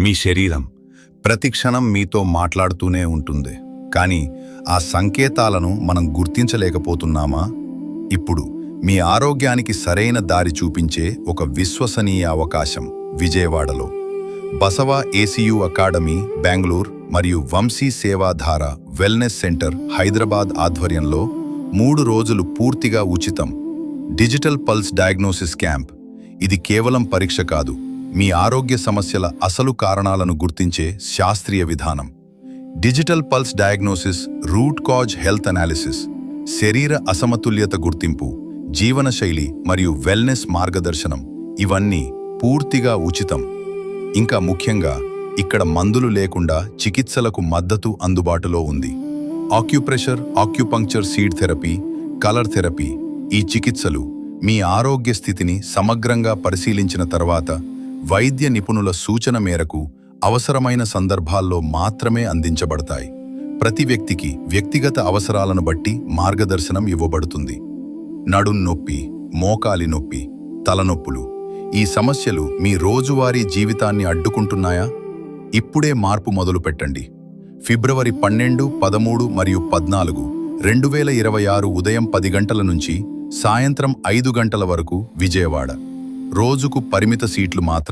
మీ శరీరం ప్రతి క్షణం మీతో మాట్లాడుతూనే ఉంటుంది. కానీ ఆ సంకేతాలను మనం గుర్తించలేకపోతున్నామా? ఇప్పుడు మీ ఆరోగ్యానికి సరైన దారి చూపించే ఒక విశ్వసనీయ అవకాశం విజయవాడలో. బసవ ఏసీయూ అకాడమీ బెంగళూరు మరియు వంశీ సేవాధార వెల్నెస్ సెంటర్ హైదరాబాద్ ఆధ్వర్యంలో మూడు రోజులు పూర్తిగా ఉచితం. Digital pulse diagnosis camp. ఇది కేవలం పరీక్ష కాదు మీ ఆరోగ్య సమస్యల అసలు కారణాలను గుర్తించే శాస్త్రీయ విధానం. Digital pulse diagnosis root cause health analysis శరీర అసమతుల్యత గుర్తింపు జీవనశైలి మరియు వెల్నెస్ మార్గదర్శనం ఇవన్నీ పూర్తిగా ఉచితం. ఇంకా ముఖ్యంగా ఇక్కడ మందులు లేకుండా చికిత్సలకు మద్దతు అందుబాటులో ఉంది. Acupressure acupuncture seed therapy colour therapy ఈ చికిత్సలు మీ ఆరోగ్య స్థితిని సమగ్రంగా పరిశీలించిన తర్వాత వైద్య నిపుణుల సూచన మేరకు అవసరమైన సందర్భాల్లో మాత్రమే అందించబడతాయి. ప్రతి వ్యక్తికి వ్యక్తిగత అవసరాలను బట్టి మార్గదర్శనం ఇవ్వబడుతుంది. నడుం నొప్పి మోకాలి నొప్పి తలనొప్పులు ఈ సమస్యలు మీ రోజువారీ జీవితాన్ని అడ్డుకుంటున్నాయా? ఇప్పుడే మార్పు మొదలు పెట్టండి. ఫిబ్రవరి పన్నెండు పదమూడు మరియు పద్నాలుగు రెండు వేల ఇరవై ఆరు ఉదయం పది గంటల నుంచి సాయంత్రం ఐదు గంటల వరకు విజయవాడ. రోజుకు పరిమిత సీట్లు మాత్రమే.